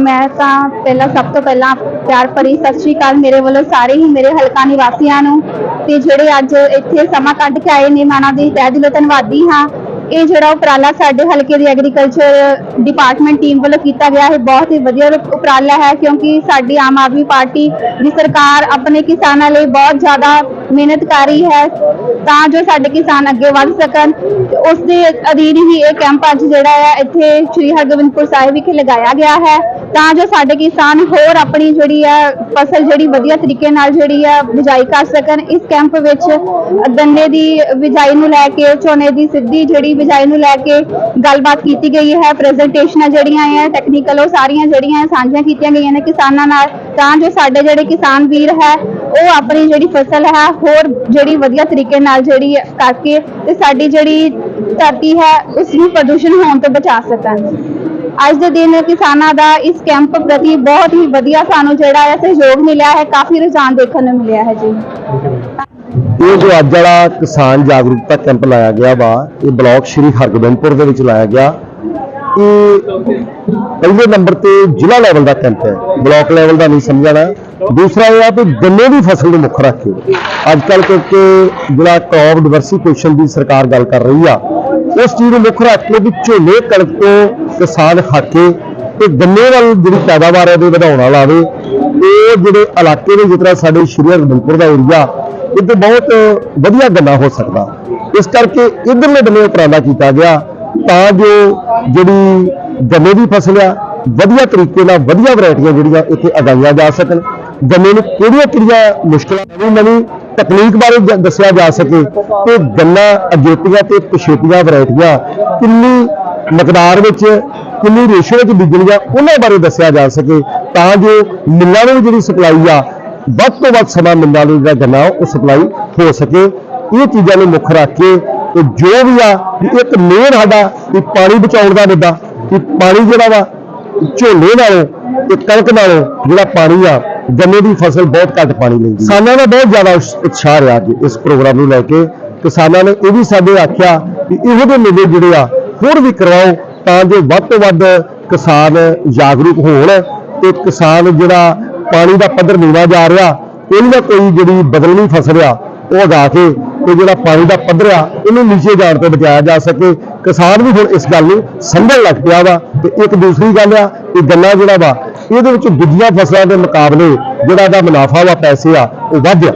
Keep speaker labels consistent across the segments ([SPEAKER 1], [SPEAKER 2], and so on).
[SPEAKER 1] ਮੈਂ ਤਾਂ ਪਹਿਲਾਂ ਸਭ ਤੋਂ ਪਹਿਲਾਂ ਪਿਆਰ ਭਰੀ ਸਤਿ ਸ਼੍ਰੀ ਅਕਾਲ ਮੇਰੇ ਵੱਲੋਂ ਸਾਰੇ ਹੀ ਮੇਰੇ ਹਲਕਾ ਨਿਵਾਸੀਆਂ ਨੂੰ ਤੇ ਜਿਹੜੇ ਅੱਜ ਇੱਥੇ ਸਮਾਂ ਕੱਢ ਕੇ ਆਏ ਨੇ ਮੈਂ ਉਹਨਾਂ ਦੀ ਤਹਿ ਦਿਲੋਂ ਧੰਨਵਾਦੀ ਹਾਂ। ਇਹ ਜਿਹੜਾ ਉਪਰਾਲਾ ਸਾਡੇ ਹਲਕੇ ਦੀ ਐਗਰੀਕਲਚਰ ਡਿਪਾਰਟਮੈਂਟ ਟੀਮ ਵੱਲੋਂ ਕੀਤਾ ਗਿਆ ਹੈ ਬਹੁਤ ਹੀ ਵਧੀਆ ਉਪਰਾਲਾ ਹੈ ਕਿਉਂਕਿ ਸਾਡੀ ਆਮ ਆਦਮੀ ਪਾਰਟੀ ਦੀ ਸਰਕਾਰ ਆਪਣੇ ਕਿਸਾਨਾਂ ਲਈ ਬਹੁਤ ਜ਼ਿਆਦਾ ਮਿਹਨਤ ਕਰ ਰਹੀ ਹੈ। ਤਾਂ ਜੋ ਸਾਡੇ ਕਿਸਾਨ ਅੱਗੇ ਵੱਧ ਸਕਣ ਉਸ ਦੇ ਅਧੀਨ ਹੀ ਇਹ ਕੈਂਪ ਅੱਜ ਜਿਹੜਾ ਹੈ ਇੱਥੇ ਸ੍ਰੀ ਹਰਗੋਬਿੰਦਪੁਰ ਸਾਹਿਬ ਵਿਖੇ ਲਗਾਇਆ ਗਿਆ ਹੈ। ਤਾਂ ਜੋ ਸਾਡੇ ਕਿਸਾਨ ਹੋਰ ਆਪਣੀ ਜਿਹੜੀ ਆ ਫਸਲ ਜਿਹੜੀ ਵਧੀਆ ਤਰੀਕੇ ਨਾਲ ਜਿਹੜੀ ਆ ਬਿਜਾਈ ਕਰ ਸਕਣ, ਇਸ ਕੈਂਪ ਵਿੱਚ ਗੰਨੇ ਦੀ ਬਿਜਾਈ ਨੂੰ ਲੈ ਕੇ, ਝੋਨੇ ਦੀ ਸਿੱਧੀ ਜਿਹੜੀ ਬਿਜਾਈ ਨੂੰ ਲੈ ਕੇ ਗੱਲਬਾਤ ਕੀਤੀ ਗਈ ਹੈ, ਪ੍ਰੈਜੈਂਟੇਸ਼ਨਾਂ ਜਿਹੜੀਆਂ ਹੈ ਟੈਕਨੀਕਲ ਉਹ ਸਾਰੀਆਂ ਜਿਹੜੀਆਂ ਹੈ ਸਾਂਝੀਆਂ ਕੀਤੀਆਂ ਗਈਆਂ ਨੇ ਕਿਸਾਨਾਂ ਨਾਲ, ਤਾਂ ਜੋ ਸਾਡੇ ਜਿਹੜੇ ਕਿਸਾਨ ਵੀਰ ਹੈ, ਉਹ ਆਪਣੀ ਜਿਹੜੀ ਫਸਲ ਹੈ, ਹੋਰ ਜਿਹੜੀ ਵਧੀਆ ਤਰੀਕੇ ਨਾਲ ਜਿਹੜੀ ਕਰਕੇ ਤੇ ਸਾਡੀ ਜਿਹੜੀ ਧਰਤੀ ਹੈ ਉਸ ਨੂੰ ਪ੍ਰਦੂਸ਼ਣ ਹੋਣ ਤੋਂ ਬਚਾ ਸਕਣ। ਅੱਜ ਦੇ ਦਿਨ ਕਿਸਾਨਾਂ ਦਾ ਇਸ ਕੈਂਪ ਪ੍ਰਤੀ ਬਹੁਤ ਹੀ ਵਧੀਆ ਸਾਨੂੰ ਜਿਹੜਾ ਹੈ ਸਹਿਯੋਗ ਮਿਲਿਆ ਹੈ, ਕਾਫੀ ਰੁਝਾਨ ਦੇਖਣ ਨੂੰ ਮਿਲਿਆ ਹੈ ਜੀ।
[SPEAKER 2] ਇਹ ਜੋ ਅੱਜ ਵਾਲਾ ਕਿਸਾਨ ਜਾਗਰੂਕਤਾ ਕੈਂਪ ਲਾਇਆ ਗਿਆ ਵਾ, ਇਹ ਬਲਾਕ ਸ਼੍ਰੀ ਹਰਗੋਬਿੰਦਪੁਰ ਦੇ ਵਿੱਚ ਲਾਇਆ ਗਿਆ। ਇਹ ਪਹਿਲੇ ਨੰਬਰ ਤੇ ਜ਼ਿਲ੍ਹਾ ਲੈਵਲ ਦਾ ਕੈਂਪ ਹੈ, ਬਲਾਕ ਲੈਵਲ ਦਾ ਨਹੀਂ ਸਮਝਣਾ ਦੂਸਰਾ ਇਹ ਆ ਕਿ ਗੰਨੇ ਦੀ ਫਸਲ ਨੂੰ ਮੁੱਖ ਰੱਖਿਓ ਅੱਜ ਕੱਲ੍ਹ ਕਿਉਂਕਿ ਜਿਹੜਾ ਕ੍ਰੌਪ ਡਿਵਰਸਿਫਿਕੇਸ਼ਨ ਦੀ ਸਰਕਾਰ ਗੱਲ ਕਰ ਰਹੀ ਆ ਉਸ ਚੀਜ਼ ਨੂੰ ਮੁੱਖ ਰੱਖ ਕੇ ਵੀ ਝੋਨੇ, ਕਣਕ ਤੋਂ ਕਿਸਾਨ ਖਾਕੇ ਤੇ ਗੰਨੇ ਵੱਲ ਜਿਹੜੀ ਪੈਦਾਵਾਰ ਹੈ ਉਹਦੇ ਵਧਾਉਣ ਵਾਲਾ ਆਵੇ ਇਹ ਜਿਹੜੇ ਇਲਾਕੇ ਦੇ ਜਿਸ ਤਰ੍ਹਾਂ ਸਾਡੇ ਸ਼੍ਰੀ ਹਰਗੋਬਿੰਦਪੁਰ ਦਾ ਏਰੀਆ ਇੱਥੇ ਬਹੁਤ ਵਧੀਆ ਗੰਨਾ ਹੋ ਸਕਦਾ। ਇਸ ਕਰਕੇ ਇਧਰਲੇ ਬੰਨੇ ਉਪਰਾਲਾ ਕੀਤਾ ਗਿਆ ਤਾਂ ਜੋ ਜਿਹੜੀ ਗੰਨੇ ਦੀ ਫਸਲ ਆ, ਵਧੀਆ ਤਰੀਕੇ ਨਾਲ ਵਧੀਆ ਵੈਰਾਈਟੀਆਂ ਜਿਹੜੀਆਂ ਇੱਥੇ ਅਗਾਈਆਂ ਜਾ ਸਕਣ। ਗੰਨੇ ਨੂੰ ਕਿਹੜੀਆਂ ਕਿਹੜੀਆਂ ਮੁਸ਼ਕਲਾਂ ਨਵੀਂ ਨਵੀਂ ਤਕਨੀਕ ਬਾਰੇ ਦੱਸਿਆ ਜਾ ਸਕੇ ਤੇ ਗੰਨਾ ਅਜੇਤੀਆਂ ਤੇ ਪਛੇਤੀਆਂ ਵੈਰਾਈਟੀਆਂ ਕਿੰਨੀ ਮਕਦਾਰ ਵਿੱਚ, ਕਿੰਨੀ ਰੇਸ਼ੋ ਵਿੱਚ ਬੀਜਣੀਆਂ, ਉਹਨਾਂ ਬਾਰੇ ਦੱਸਿਆ ਜਾ ਸਕੇ ਤਾਂ ਜੋ ਮਿੱਲਾਂ ਨੂੰ ਵੀ ਜਿਹੜੀ ਸਪਲਾਈ ਆ, ਵੱਧ ਤੋਂ ਵੱਧ ਸਮਾਂ ਮਿੱਲਾਂ ਨੂੰ ਜਿਹੜਾ ਗੰਨਾ ਉਹ ਸਪਲਾਈ ਹੋ ਸਕੇ। ਇਹ ਚੀਜ਼ਾਂ ਨੂੰ ਮੁੱਖ ਰੱਖ ਕੇ ਤੇ ਜੋ ਵੀ ਆ, ਇੱਕ ਮੇਨ ਸਾਡਾ ਵੀ ਪਾਣੀ ਬਚਾਉਣ ਦਾ ਮੁੱਦਾ ਕਿ ਪਾਣੀ ਜਿਹੜਾ ਵਾ ਝੋਨੇ ਨਾਲੋਂ ਤੇ ਕਣਕ ਨਾਲੋਂ ਜਿਹੜਾ ਪਾਣੀ ਆ ਗੰਨੇ ਦੀ ਫਸਲ ਬਹੁਤ ਘੱਟ ਪਾਣੀ ਲੈਂਦੀ ਕਿਸਾਨਾਂ ਦਾ ਬਹੁਤ ਜ਼ਿਆਦਾ ਉਤਸ਼ਾਹ ਰਿਹਾ ਅੱਜ ਇਸ ਪ੍ਰੋਗਰਾਮ ਨੂੰ ਲੈ ਕੇ। ਕਿਸਾਨਾਂ ਨੇ ਇਹ ਵੀ ਸਾਡੇ ਆਖਿਆ ਕਿ ਇਹੋ ਜਿਹੇ ਮੇਲੇ ਜਿਹੜੇ ਆ, ਹੋਰ ਵੀ ਕਰਵਾਓ ਤਾਂ ਜੋ ਵੱਧ ਤੋਂ ਵੱਧ ਕਿਸਾਨ ਜਾਗਰੂਕ ਹੋਣ ਤੇ ਕਿਸਾਨ ਜਿਹੜਾ ਪਾਣੀ ਦਾ ਪੱਧਰ ਨੀਵਾ ਜਾ ਰਿਹਾ ਇਹਨੂੰ ਨਾ ਕੋਈ ਜਿਹੜੀ ਬਦਲਣੀ ਫਸਲ ਆ, ਉਹ ਉਗਾ ਕੇ ਤੇ ਜਿਹੜਾ ਪਾਣੀ ਦਾ ਪੱਧਰ ਆ ਇਹਨੂੰ ਨੀਚੇ ਜਾਣ ਤੋਂ ਬਚਾਇਆ ਜਾ ਸਕੇ ਕਿਸਾਨ ਵੀ ਹੁਣ ਇਸ ਗੱਲ ਨੂੰ ਸਮਝਣ ਲੱਗ ਪਿਆ ਵਾ ਤੇ ਇੱਕ ਦੂਸਰੀ ਗੱਲ ਆ ਕਿ ਗੰਨਾ ਜਿਹੜਾ ਵਾ ਇਹਦੇ ਵਿੱਚ ਦੂਜੀਆਂ ਫਸਲਾਂ ਦੇ ਮੁਕਾਬਲੇ ਜਿਹੜਾ ਇਹਦਾ ਮੁਨਾਫਾ ਵਾ ਪੈਸੇ ਆ ਉਹ ਵੱਧ ਆ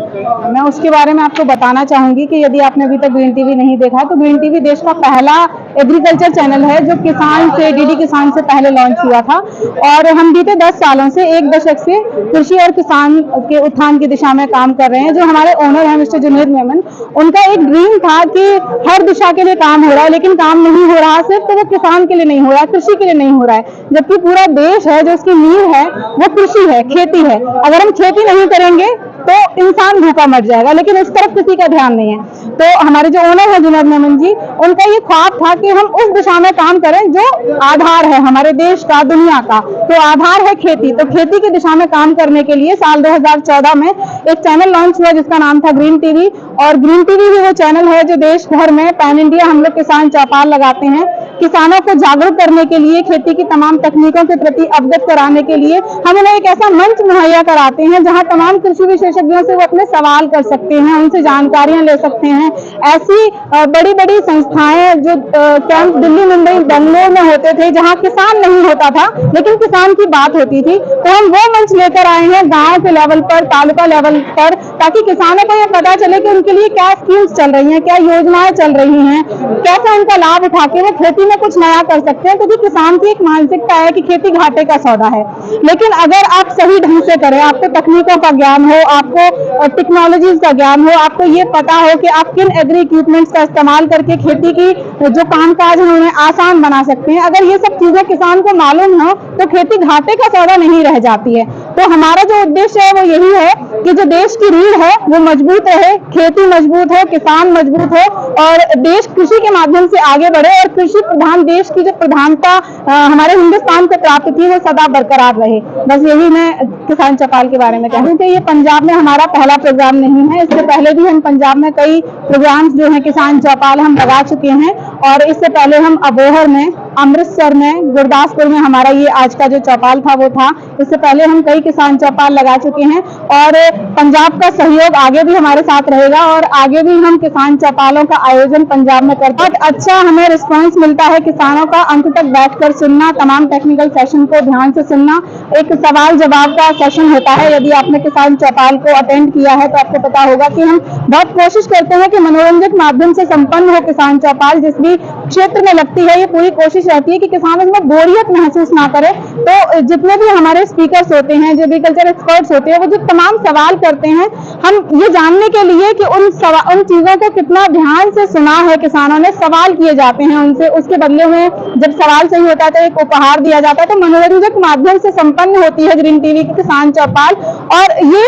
[SPEAKER 3] मैं उसके बारे में आपको बताना चाहूंगी कि यदि आपने अभी तक ग्रीन टीवी नहीं देखा तो ग्रीन टीवी देश का पहला एग्रीकल्चर चैनल है, जो किसान से, डीडी किसान से पहले लॉन्च हुआ था। और हम बीते 10 सालों से एक दशक से कृषि और किसान के उत्थान की दिशा में काम कर रहे हैं, जो हमारे ओनर हैं, मिस्टर जुनेद मेमन। उनका एक ड्रीम था कि हर दिशा के लिए काम हो रहा है, लेकिन काम नहीं हो रहा, सिर्फ़ तो वो किसान के लिए नहीं हो रहा, कृषि के लिए नहीं हो रहा है, जबकि पूरा देश है, जो उसकी नींव है, वो कृषि है, खेती है। अगर हम खेती नहीं करेंगे तो इंसान भूखा मर जाएगा, लेकिन उस तरफ़ किसी का ध्यान नहीं है। तो हमारे जो ओनर है, जुनेद मेमन जी, उनका ये ख्वाब था कि हम उस दिशा में काम करें जो आधार है हमारे देश का, दुनिया का। तो आधार है खेती। तो खेती की दिशा में काम करने के लिए साल 2014 में एक चैनल लॉन्च हुआ जिसका नाम था ग्रीन टीवी। और ग्रीन टीवी भी वो चैनल है जो देश भर में पैन इंडिया हम लोग किसान चौपाल लगाते हैं। किसानों को जागरूक करने के लिए, खेती की तमाम तकनीकों के प्रति अवगत कराने के लिए हम उन्हें एक ऐसा मंच मुहैया कराते हैं जहाँ तमाम कृषि विशेषज्ञों से वो अपने सवाल कर सकते हैं, उनसे जानकारियाँ ले सकते हैं। ऐसी बड़ी बड़ी संस्थाएँ जो कैंप दिल्ली, मुंबई, बेंगलोर में होते थे, जहाँ किसान नहीं होता था, लेकिन किसान की बात होती थी। तो हम वो मंच लेकर आए हैं गाँव के लेवल पर, तालुका लेवल पर, ताकि किसानों को यह पता चले कि उनके लिए क्या स्कीम्स चल रही हैं, क्या योजनाएँ चल रही हैं, कैसे उनका लाभ उठा के वो खेती में कुछ नया कर सकते हैं। क्योंकि किसान की एक मानसिकता है कि खेती घाटे का सौदा है। लेकिन अगर आप सही ढंग से करें, आपको तकनीकों का ज्ञान हो, आपको टेक्नोलॉजीज़ का ज्ञान हो, आपको ये पता हो कि आप किन एग्री इक्विपमेंट्स का इस्तेमाल करके खेती की, जो कामकाज हम उन्हें आसान बना सकते हैं। अगर ये सब चीज़ें किसान को मालूम हो तो खेती घाटे का सौदा नहीं रह जाती है। तो हमारा जो उद्देश्य है वो यही है कि जो देश की रीढ़ है, वो मज़बूत रहे, खेती मज़बूत हो, किसान मज़बूत हो, और देश कृषि के माध्यम से आगे बढ़े और कृषि प्रधान, देश की जो प्रधानता हमारे हिंदुस्तान को प्राप्त थी वो सदा बरकरार रहे। बस यही मैं किसान चौपाल के बारे में कह रही कि ये पंजाब में हमारा पहला प्रोग्राम नहीं है। इससे पहले भी हम पंजाब में कई प्रोग्राम जो है, किसान चौपाल हम लगा चुके हैं, और इससे पहले हम अबोहर में अमृतसर में, गुरदासपुर में हमारा ये आज का जो चौपाल था, वो था। इससे पहले हम कई किसान चौपाल लगा चुके हैं और पंजाब का सहयोग आगे भी हमारे साथ रहेगा और आगे भी हम किसान चौपालों का आयोजन पंजाब में करते हैं। अच्छा हमें रिस्पांस मिलता है किसानों का। अंत तक बैठकर सुनना, तमाम टेक्निकल सेशन को ध्यान से सुनना। एक सवाल जवाब का सेशन होता है। यदि आपने किसान चौपाल को अटेंड किया है तो आपको पता होगा कि हम बहुत कोशिश करते हैं कि मनोरंजक माध्यम से संपन्न हो किसान चौपाल, जिस भी क्षेत्र में लगती है, ये पूरी कोशिश रहती है कि किसान इसमें बोरियत महसूस ना करे। तो जितने भी हमारे स्पीकर्स होते हैं, जो एग्रीकल्चर एक्सपर्ट्स होते हैं, वो जो तमाम सवाल करते हैं, हम ये जानने के लिए कि उन उन चीज़ों को कितना ध्यान से सुना है किसानों ने, सवाल किए जाते हैं उनसे। उसके बदले में जब सवाल सही होता है तो एक उपहार दिया जाता है तो मनोरंजक माध्यम से संपन्न होती है ग्रीन टीवी की किसान चौपाल। और ये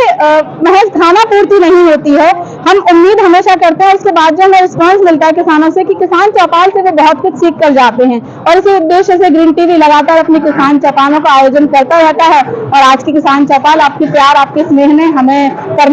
[SPEAKER 3] महज खाना पूर्ति नहीं होती है। हम उम्मीद हमेशा करते हैं, उसके बाद जो हमें रिस्पॉन्स मिलता है किसानों से कि किसान चौपाल से वो बहुत कुछ सीख कर जाते हैं। और इसी उद्देश्य से ग्रीन टीवी लगातार अपनी किसान चौपालों का आयोजन करता रहता है। और आज की किसान चौपाल, आपकी प्यार, आपके स्नेह ने हमें करने